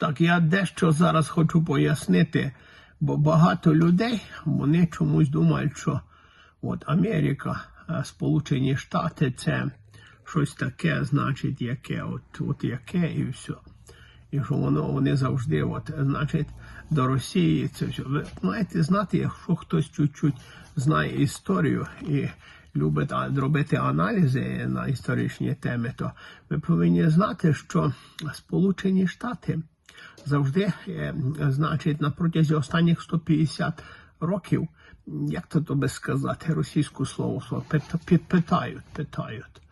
Так, я дещо зараз хочу пояснити, бо багато людей вони чомусь думають, що от Америка, е, Сполучені Штати це щось таке, значить, яке, от, от яке і все. І що воно вони завжди, от, значить, до Росії це все. Ви маєте знати, якщо хтось чуть-чуть знає історію і любить робити аналізи на історичні теми, то ви повинні знати, що Сполучені Штати завжди, е, значить, на протязі останніх 150 років, як то тобі сказати, російську слово, слово пит- пит- питають, питають.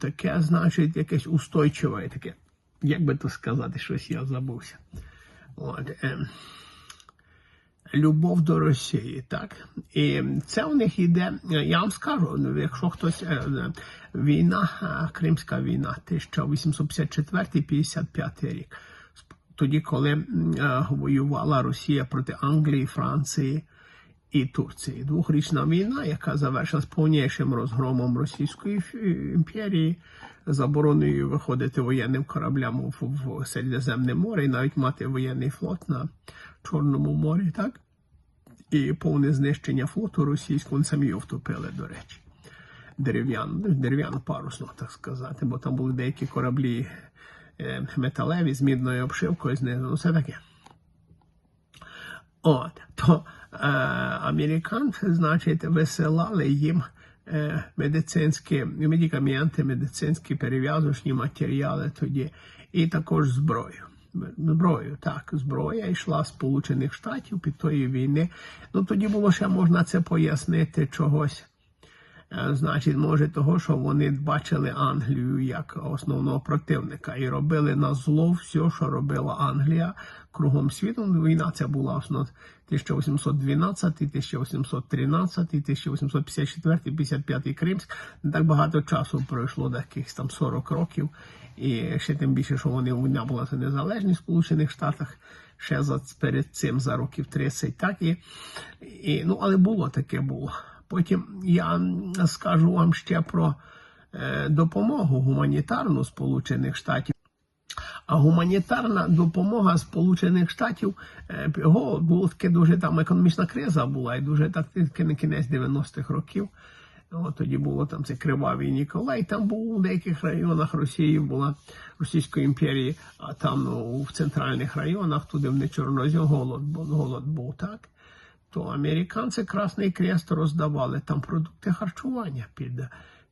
Таке, значить, якесь устойчиве, таке, як би то сказати, щось я забувся. От, е, любов до Росії, так? І це у них йде, я вам скажу, ну, якщо хтось е, е, війна, Кримська війна, 1854-55 рік, тоді, коли е, воювала Росія проти Англії, Франції і Турції. Двохрічна війна, яка завершилась повнішим розгромом Російської імперії, забороною виходити воєнним кораблям в, Середземне море і навіть мати воєнний флот на Чорному морі, так? І повне знищення флоту російського, вони самі його втопили, до речі. Дерев'яну, дерев'яну парусну, так сказати, бо там були деякі кораблі е, металеві з мідною обшивкою знизу, ну все таке. От, то е, американці, значить, висилали їм е, медицинські медикаменти, медицинські перев'язочні матеріали тоді, і також зброю. Зброю, так, зброя йшла Сполучених Штатів під тої війни. Ну тоді було ще можна це пояснити чогось. Е, Значить, може того, що вони бачили Англію як основного противника і робили на зло все, що робила Англія кругом світу. Ну, Війна ця була основно 1812, 1813, 1854, 55 Кримськ. Так багато часу пройшло, якихось там 40 років. І ще тим більше, що вони війна була за незалежність в Сполучених Штатах. Ще за перед цим за років 30, так і, і ну, але було таке було. Потім я скажу вам ще про е, допомогу гуманітарну Сполучених Штатів. А гуманітарна допомога Сполучених Штатів е, його було таке дуже там економічна криза була, і дуже так на кінець 90-х років. От тоді було там це кривавий Ніколай. Там був у деяких районах Росії була Російської імперії, а там ну, в центральних районах, туди в Чорнозі голод, голод був так. То американці Красний Крест роздавали там продукти харчування під,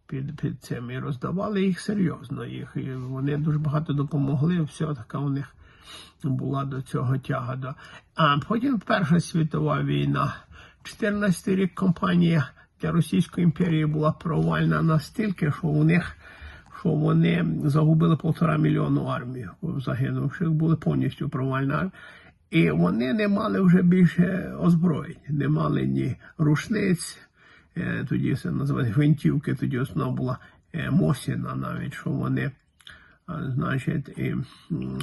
під, під цим і роздавали їх серйозно. Їх і вони дуже багато допомогли. Все така у них була до цього тяга. До... А потім Перша світова війна. 14 рік компанія для Російської імперії була провальна настільки, що у них що вони загубили півтора мільйону армію загинувших, були повністю провальна армія. І вони не мали вже більше озброєнь, не мали ні рушниць, е, тоді це називають гвинтівки, тоді основа була е, Мосіна навіть, що вони, значить, і,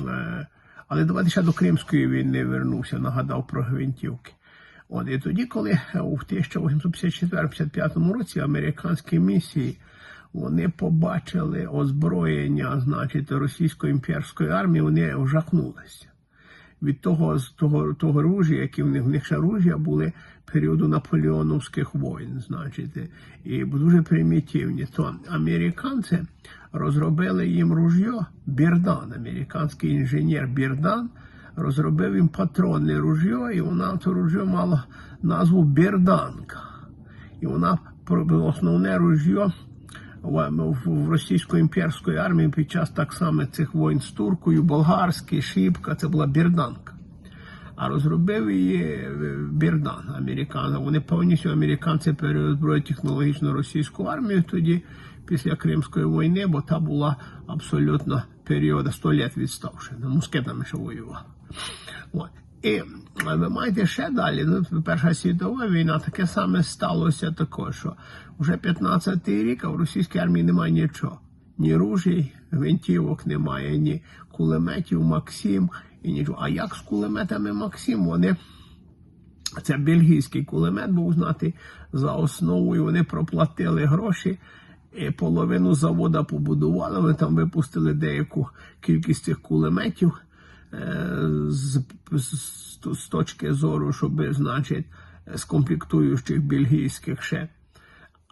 е, але давайте ще до Кримської війни вернувся, нагадав про гвинтівки. От, і тоді, коли у 1854-55 році американські місії вони побачили озброєння, значить, російської імперської армії, вони вжахнулися від того з того, того ружя, які в них в них ще ружя були періоду наполеоновських воїн, значить, і дуже примітивні. То американці розробили їм ружьо Бірдан, американський інженер Бірдан розробив їм патронне ружьо, і вона то ружьо мало назву Бірданка. І вона основне ружьо в, в, російської імперської армії під час так само цих воїн з туркою, болгарський, шибка, це була бірданка. А розробив її е, Бірдан, американ. Вони повністю американці переозброїли технологічно російську армію тоді, після Кримської війни, бо та була абсолютно період 100 літ відставши. Ну, Мускетами ще воювала. І ви маєте ще далі, ну, Перша світова війна, таке саме сталося також, що вже 15-й рік, а в російській армії немає нічого. Ні ружій, гвинтівок немає, ні кулеметів Максим і нічого. А як з кулеметами Максим? Вони це бельгійський кулемет був знати за основою. Вони проплатили гроші, і половину завода побудували. Вони там випустили деяку кількість цих кулеметів. з, з, з точки зору, щоб, значить, з комплектуючих бельгійських ще.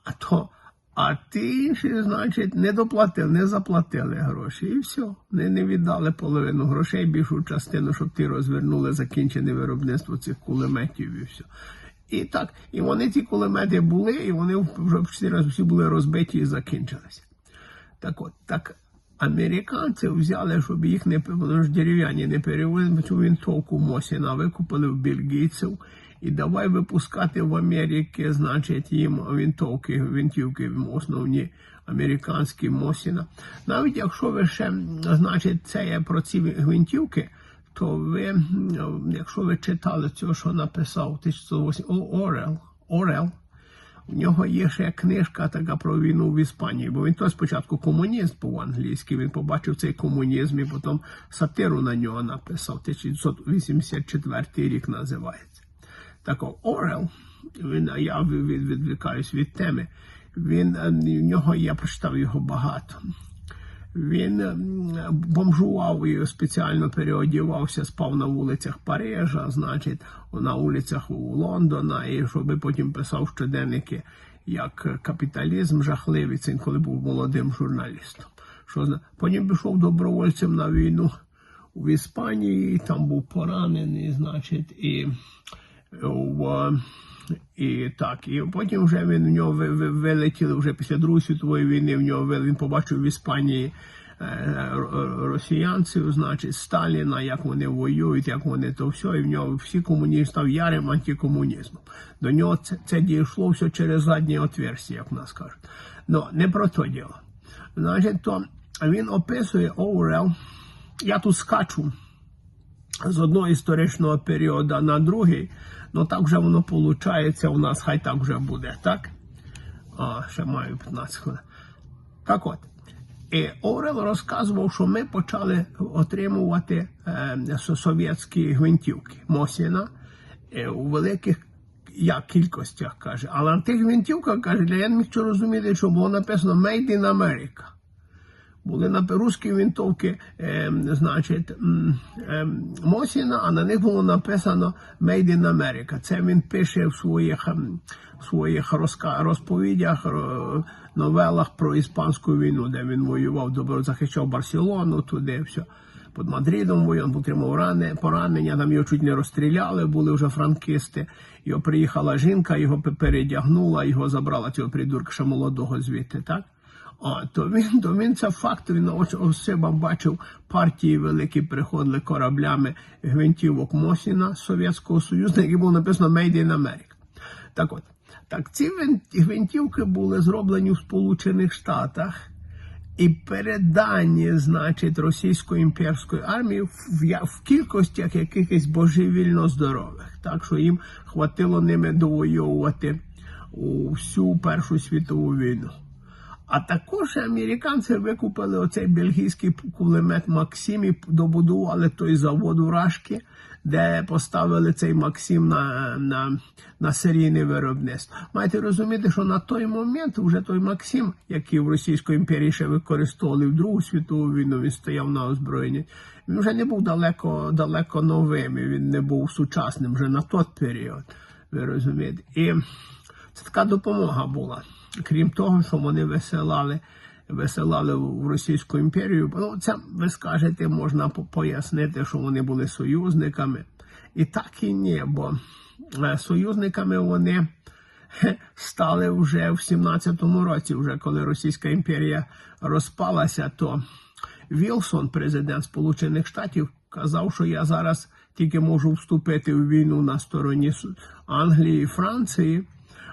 А то, а ти інші, значить, не доплатили, не заплатили гроші. І все. Не, не віддали половину грошей, більшу частину, щоб ти розвернули закінчене виробництво цих кулеметів і все. І так, і вони ці кулемети були, і вони вже всі були розбиті і закінчилися. Так от, так американці взяли, щоб їх не ж дерев'яні не перевели цю винтовку Мосіна, викупили в бельгійців. І давай випускати в Америці, значить, їм винтовки, винтівки основні американські Мосіна. Навіть якщо ви ще, значить, це є про ці гвинтівки, то ви, якщо ви читали цього, що написав 1908 Орел, Орел, у нього є ще книжка така про війну в Іспанії, бо він то спочатку комуніст був англійський, він побачив цей комунізм і потім сатиру на нього написав. 1984 рік називається. Так Орел, він, я відвікаюсь від теми, він, в нього я прочитав його багато. Він бомжував і спеціально переодівався, спав на вулицях Парижа, значить, на вулицях Лондона, і щоб потім писав щоденники як капіталізм жахливий, це коли був молодим журналістом. Що Потім пішов добровольцем на війну в Іспанії, там був поранений, значить, і в. І так, і потім вже він в нього вилетіли вже після Другої світової війни. В нього він побачив в Іспанії е, росіянців, значить, Сталіна, як вони воюють, як вони то все, і в нього всі комуністи став ярим антикомунізмом. До нього це це дійшло все через задні отверстя, як в нас кажуть. Ну, не про то діло. Значить, то він описує Оурел. Я тут скачу з одного історичного періоду на другий. Ну так вже воно виходить у нас, хай так вже буде, так? А, ще маю 15 хвилин. Так от. І Орел розказував, що ми почали отримувати е, совєтські гвинтівки Мосіна е, у великих як кількостях каже. Але на тих гвинтівках каже, я не міг розуміти, що було написано Made in America були на русські винтовки, е, значить, е, Мосіна, а на них було написано Made in America. Це він пише в своїх в своїх розповідях, новелах про іспанську війну, де він воював, захищав Барселону, туди все. Під Мадридом воював, отримав рани, поранення, там його чуть не розстріляли, були вже франкисти. Його приїхала жінка, його передягнула, його забрала цього придурка ще молодого звідти. так? То він то він це факт, він себе бачив партії великі приходили кораблями гвинтівок Мосіна Совєтського Союзу, які було написано Made in America. Так от, так ці гвинтівки були зроблені в Сполучених Штатах і передані, значить, російської імперської армії в, в кількостях якихось божевільно здорових. Так що їм хватило ними довоювати всю Першу світову війну. А також американці викупили оцей бельгійський кулемет Максим і добудували той завод у Рашки, де поставили цей Максим на на, на серійне виробництво. Маєте розуміти, що на той момент вже той Максим, який в Російській імперії ще використовували в Другу світову війну, він стояв на озброєнні. Він вже не був далеко далеко новим, він не був сучасним вже на той період. Ви розумієте? І це така допомога була. Крім того, що вони висилали висилали в Російську імперію. Ну, це ви скажете, можна пояснити, що вони були союзниками. І так і ні, бо е, союзниками вони стали вже в 17-му році, вже коли Російська імперія розпалася, то Вілсон, президент Сполучених Штатів, казав, що я зараз тільки можу вступити в війну на стороні Англії і Франції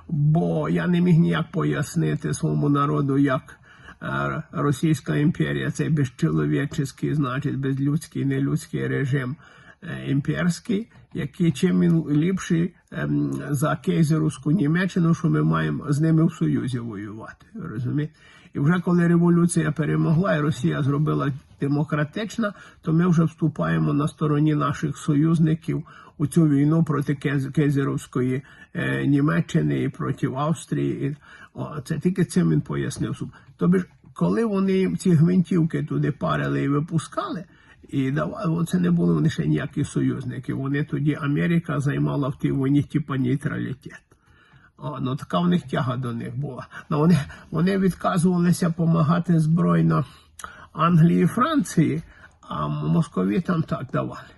бо я не міг ніяк пояснити своєму народу, як е, Російська імперія цей безчоловічний, значить безлюдський, нелюдський режим е, імперський, який чим він ліпший ем, за кейзерівську Німеччину, що ми маємо з ними в Союзі воювати. розумієте? І вже коли революція перемогла, і Росія зробила демократична, то ми вже вступаємо на стороні наших союзників у цю війну проти Кезеровської е, Німеччини і проти Австрії. І, о, Це тільки цим він пояснив. Тобто, коли вони ці гвинтівки туди парили і випускали, І давали, це не були вони ще ніякі союзники. Вони тоді Америка займала в тій війні типа нейтралітет. О, ну така в них тяга до них була. Ну, вони, вони відказувалися допомагати збройно Англії і Франції, а московітам так давали.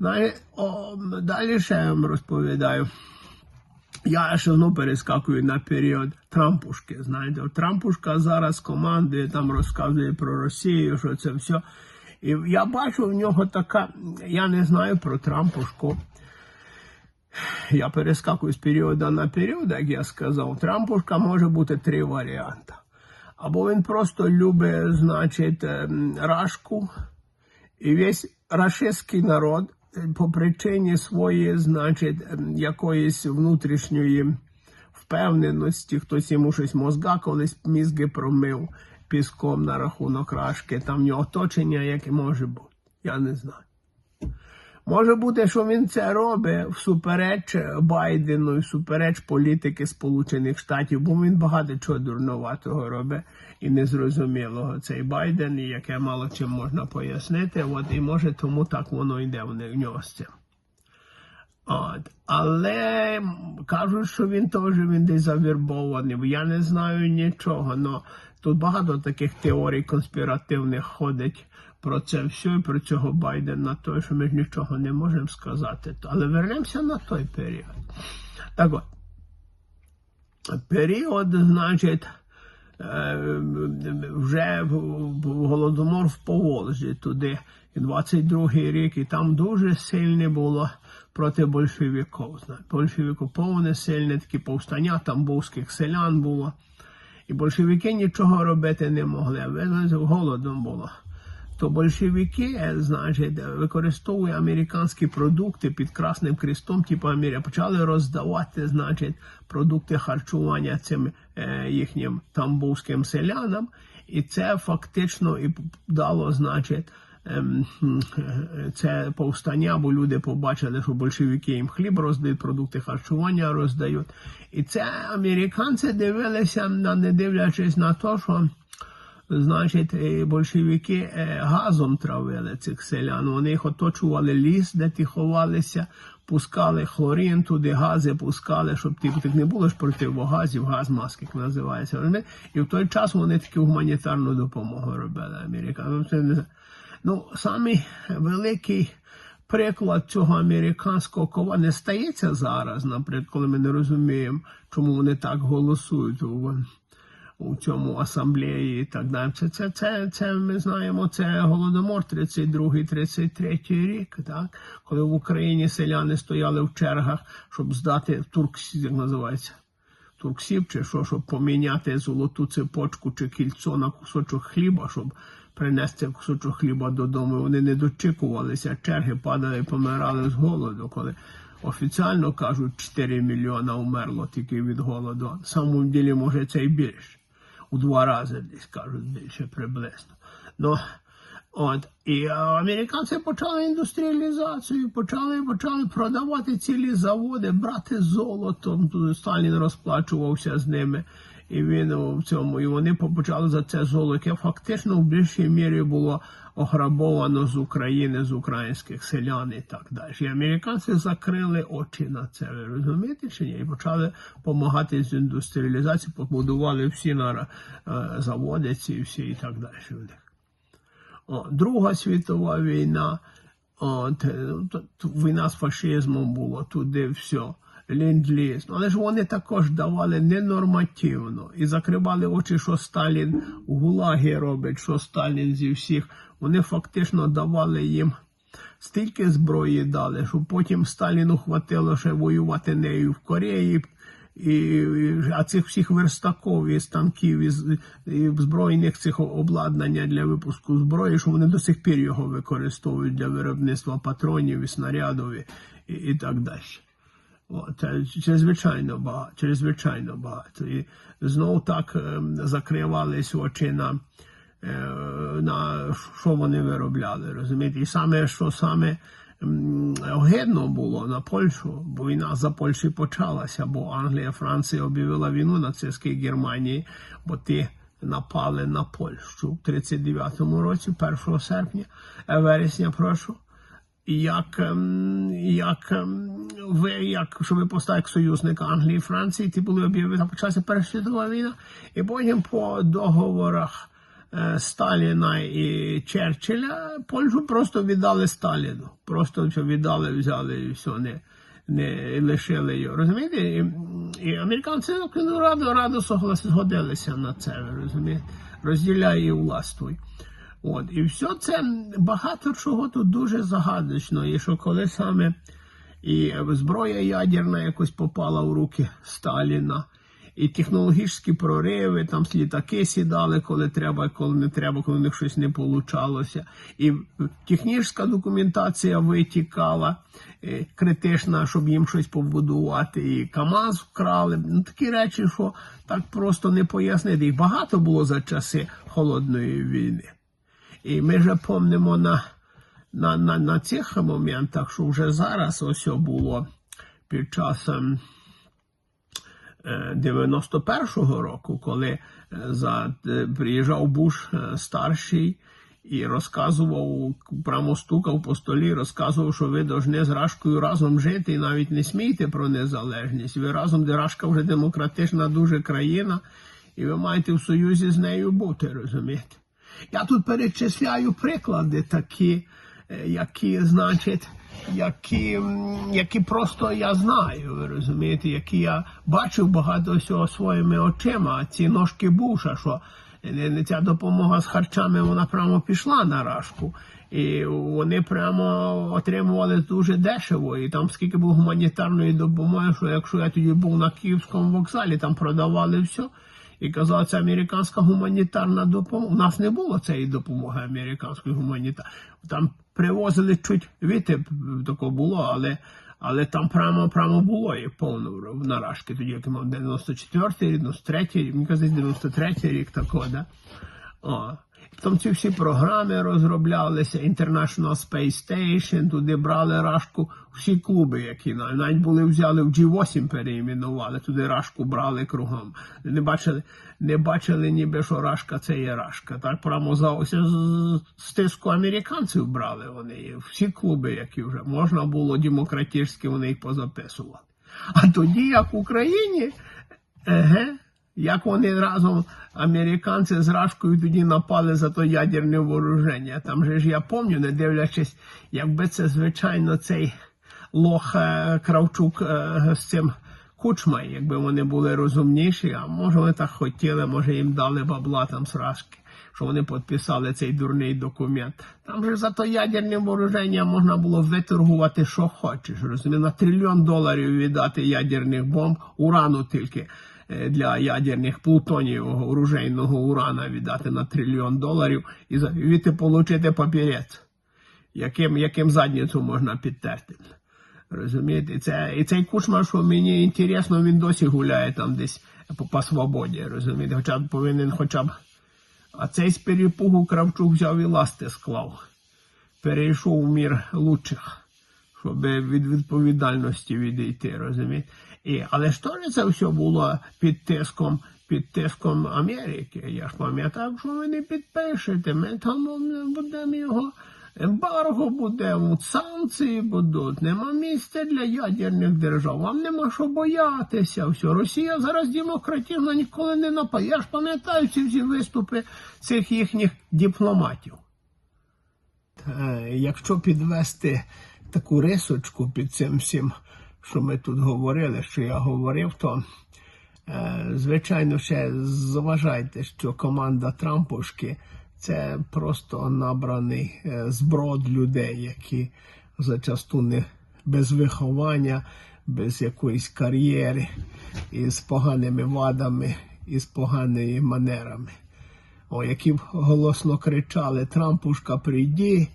Далі ще я вам розповідаю. Я ще ну перескакую на період Трампушки. Знаєте, Трампушка зараз командує, там розказує про Росію, що це все. І я бачу в нього така, я не знаю про Трампушку. Я перескакую з періоду на період, як я сказав. Трампушка може бути три варіанти. Або він просто любить, значить, ем, рашку, і весь рашистський народ по причині своєї, значить, ем, якоїсь внутрішньої впевненості, хтось йому щось мозга колись мізги промив піском на рахунок рашки, там в нього оточення, яке може бути. Я не знаю. Може бути, що він це робить всупереч Байдену і всупереч політики Сполучених Штатів, бо він багато чого дурноватого робить і незрозумілого цей Байден, і яке мало чим можна пояснити. От і може тому так воно йде в нього. От. Але кажуть, що він теж він десь завірбований. Я не знаю нічого. але тут багато таких теорій конспіративних ходить про це все і про цього Байдена, той, що ми ж нічого не можемо сказати. Але вернемося на той період. Так от, період, значить, е, вже голодомор в Поволжі туди, 22-й рік, і там дуже сильне було проти большевиків. Большевиків повне сильне такі повстання, тамбовських селян було. І большевики нічого робити не могли, голодом було то большевики, значить, використовують американські продукти під Красним Крестом, типу Америка, почали роздавати, значить, продукти харчування цим е, їхнім тамбовським селянам, і це фактично і дало, значить. Ем, це повстання, бо люди побачили, що большевики їм хліб роздають, продукти харчування роздають. І це американці дивилися, не дивлячись на те, що значить, е, большевики е, газом травили цих селян. Вони їх оточували ліс, де ті ховалися, пускали хлорин, туди гази пускали, щоб типу, так не було ж противогазів, газ маски називається. І в той час вони таку гуманітарну допомогу робили американцям. Ну, самий великий. Приклад цього американського кова не стається зараз, наприклад, коли ми не розуміємо, чому вони так голосують у цьому асамблеї і так далі. Це це, це, це ми знаємо, це голодомор 32-33 рік, так? коли в Україні селяни стояли в чергах, щоб здати турксів, як називається. Турксів чи що, щоб поміняти золоту цепочку чи кільцо на кусочок хліба, щоб принести кусочок хліба додому. Вони не дочікувалися, черги падали помирали з голоду, коли офіціально кажуть 4 мільйона умерло тільки від голоду. На самому ділі, може, це і більше у два рази десь кажуть більше приблизно. Ну, От і американці почали індустріалізацію, почали почали продавати цілі заводи, брати золото. Сталін розплачувався з ними, і він в цьому. І вони почали за це золото, яке фактично в більшій мірі було ограбовано з України, з українських селян і так далі. І американці закрили очі на це. Ви розумієте чи ні? І почали допомагати з індустріалізацією, побудували всі на е, заводи ці всі і так далі. О, Друга світова війна, от, війна з фашизмом була туди все. Ленд-ліз. Але ж вони також давали ненормативно і закривали очі, що Сталін у Гулагі робить, що Сталін зі всіх. Вони фактично давали їм стільки зброї дали, що потім Сталіну хватило ще воювати нею в Кореї. І, А цих всіх верстаків і станків і, і збройних цих обладнання для випуску зброї, що вони до сих пір його використовують для виробництва патронів і снарядів і, і так далі. Чрезвичайно багато, чрезвичайно багато. І знову так ем, закривались очі на е, на що вони виробляли. розумієте? І саме, що саме огидно було на Польщу, бо війна за Польщі почалася, бо Англія, Франція об'явила війну нацистській Германії, бо ті напали на Польщу в 39-му році, 1 серпня, вересня, прошу. Як, ем, як ем, ви, як що ви постали як союзник Англії і Франції, ті були об'явлені, почалася Перша світова війна, і потім по договорах е, Сталіна і Черчилля Польщу просто віддали Сталіну. Просто віддали, взяли і все, не, не лишили його. Розумієте? І, і американці ну, радо, радо згодилися на це, розумієте? Розділяє і властвуй. От, і все це багато чого тут дуже загадочно. І що коли саме і зброя ядерна якось попала в руки Сталіна, і технологічні прориви, там з літаки сідали, коли треба, коли не треба, коли в них щось не получалося. І технічна документація витікала е, критична, щоб їм щось побудувати. І КАМАЗ вкрали. Ну, такі речі, що так просто не пояснити. Їх багато було за часи холодної війни. І ми вже помнимо на, на, на, на цих моментах, що вже зараз ось було під час ем, е, 91-го року, коли е, за, е, приїжджав Буш старший і розказував, прямо стукав по столі, розказував, що ви повинні з Рашкою разом жити і навіть не смійте про незалежність. Ви разом, де Рашка вже демократична дуже країна, і ви маєте в союзі з нею бути, розумієте? Я тут перечисляю приклади такі, які, значить, які, які просто я знаю, ви розумієте, які я бачив багато всього своїми очима. Ці ножки буша, що ця допомога з харчами, вона прямо пішла на рашку. І вони прямо отримували дуже дешево. І там скільки було гуманітарної допомоги, що якщо я тоді був на Київському вокзалі, там продавали все. І казав, це американська гуманітарна допомога. У нас не було цієї допомоги американської гуманітарної. Там привозили чуть віти, тако було, але, але там прямо прямо було і повно наражки. Тоді як я мав 94-й, 93-й, мені казалось, 93-й рік такого, да? О. Там ці всі програми розроблялися, International Space Station, туди брали рашку всі клуби, які навіть, були взяли в G8 переіменували, туди рашку брали кругом. Не бачили, не бачили ніби, що рашка це є рашка. Так прямо за ось з американців брали вони. Всі клуби, які вже можна було демократичні, вони їх позаписували. А тоді, як в Україні, еге, як вони разом, американці з Рашкою тоді напали за то ядерне вооруження. Там же ж я пам'ятаю, не дивлячись, якби це, звичайно, цей лох е, Кравчук е, з цим кучма, якби вони були розумніші, а може вони так хотіли, може їм дали бабла там з Рашки. Що вони підписали цей дурний документ. Там же за то ядерне вооруження можна було виторгувати, що хочеш. Розумієш, на трильйон доларів віддати ядерних бомб, урану тільки для ядерних плутонієвого оружейного урана віддати на трильйон доларів і за- звідти отримати папірець, яким, яким задницю можна підтерти. Розумієте, і це, і цей кучма, що мені інтересно, він досі гуляє там десь по, по свободі. Розумієте, хоча б повинен хоча б. А цей з перепугу Кравчук взяв і ласти склав. Перейшов у мір лучших, щоб від відповідальності відійти, розумієте? І, але ж теж це все було під тиском, під тиском Америки. Я ж пам'ятаю, що ви не підпишете, ми там будемо його. Ембарго буде, санкції будуть, нема місця для ядерних держав, вам нема що боятися. Все. Росія зараз демократична ніколи не напає. Я ж пам'ятаю ці всі виступи цих їхніх дипломатів. Якщо підвести таку рисочку під цим всім, що ми тут говорили, що я говорив, то е, звичайно ще зважайте, що команда Трампушки це просто набраний е, зброд людей, які зачасту не без виховання, без якоїсь кар'єри, і з поганими вадами, і з поганими манерами. О, які голосно кричали Трампушка, прийди,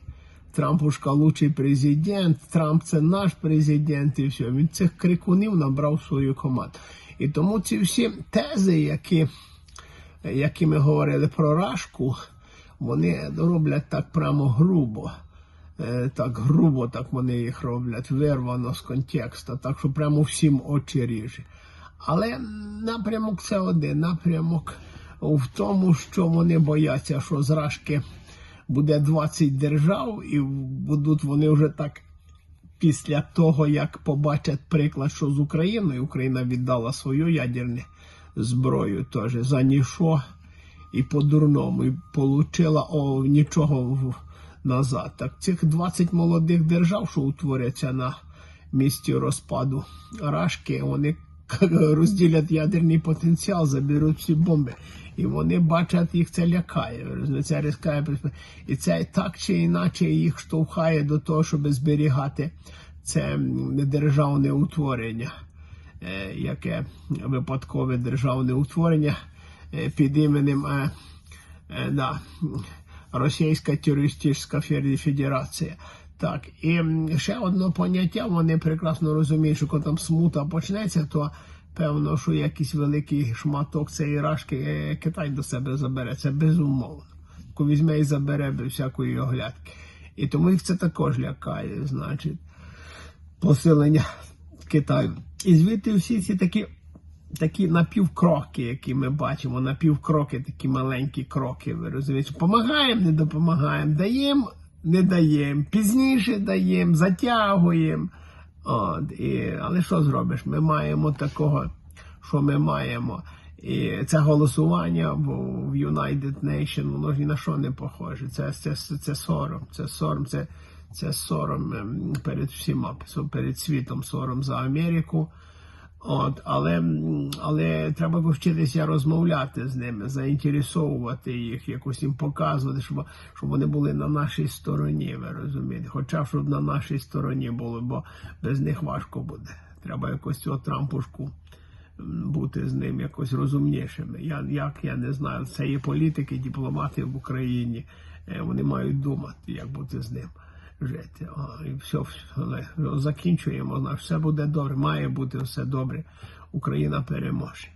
Трампушка лучший президент, Трамп це наш президент, і все. Він цих крикунів набрав свою команду. І тому ці всі тези, які, які ми говорили про Рашку, вони роблять так прямо грубо. Е, Так грубо так вони їх роблять, вирвано з контексту, так що прямо всім очі ріже. Але напрямок це один. Напрямок в тому, що вони бояться, що зражки буде 20 держав, і будуть вони вже так після того, як побачать приклад, що з Україною Україна віддала свою ядерну зброю теж за ніщо і по-дурному, і получила о, нічого назад. Так цих 20 молодих держав, що утворяться на місці розпаду Рашки, вони розділять ядерний потенціал, заберуть всі бомби. І вони бачать, їх це лякає. Це різкає. І це так чи інакше їх штовхає до того, щоб зберігати це державне утворення, е, яке випадкове державне утворення е, під іменем е, да, Російська терористична федерація. Так, і ще одне поняття, вони прекрасно розуміють, що коли там смута почнеться, то певно, що якийсь великий шматок цієї рашки е, Китай до себе забере. Це безумовно. Ко візьме і забере без всякої оглядки. І тому їх це також лякає, значить, посилення Китаю. І звідти всі ці такі такі напівкроки, які ми бачимо, напівкроки, такі маленькі кроки. Ви розумієте, помагаємо, не допомагаємо, даємо, не даємо, пізніше даємо, затягуємо. От, і, але що зробиш? Ми маємо такого, що ми маємо. І це голосування в, United Nation, воно ж ні на що не похоже. Це, це, це, це сором, це сором, це, це сором ем, перед всіма, перед світом, сором за Америку. От, але, але треба вчитися розмовляти з ними, заінтересовувати їх, якось їм показувати, щоб, щоб вони були на нашій стороні, ви розумієте. Хоча щоб на нашій стороні були, бо без них важко буде. Треба якось цього трампушку бути з ним якось розумнішими. Я, як я не знаю, це є політики, дипломати в Україні. е, Вони мають думати, як бути з ним жити. О, і все, все закінчуємо. Все буде добре. Має бути все добре. Україна переможе.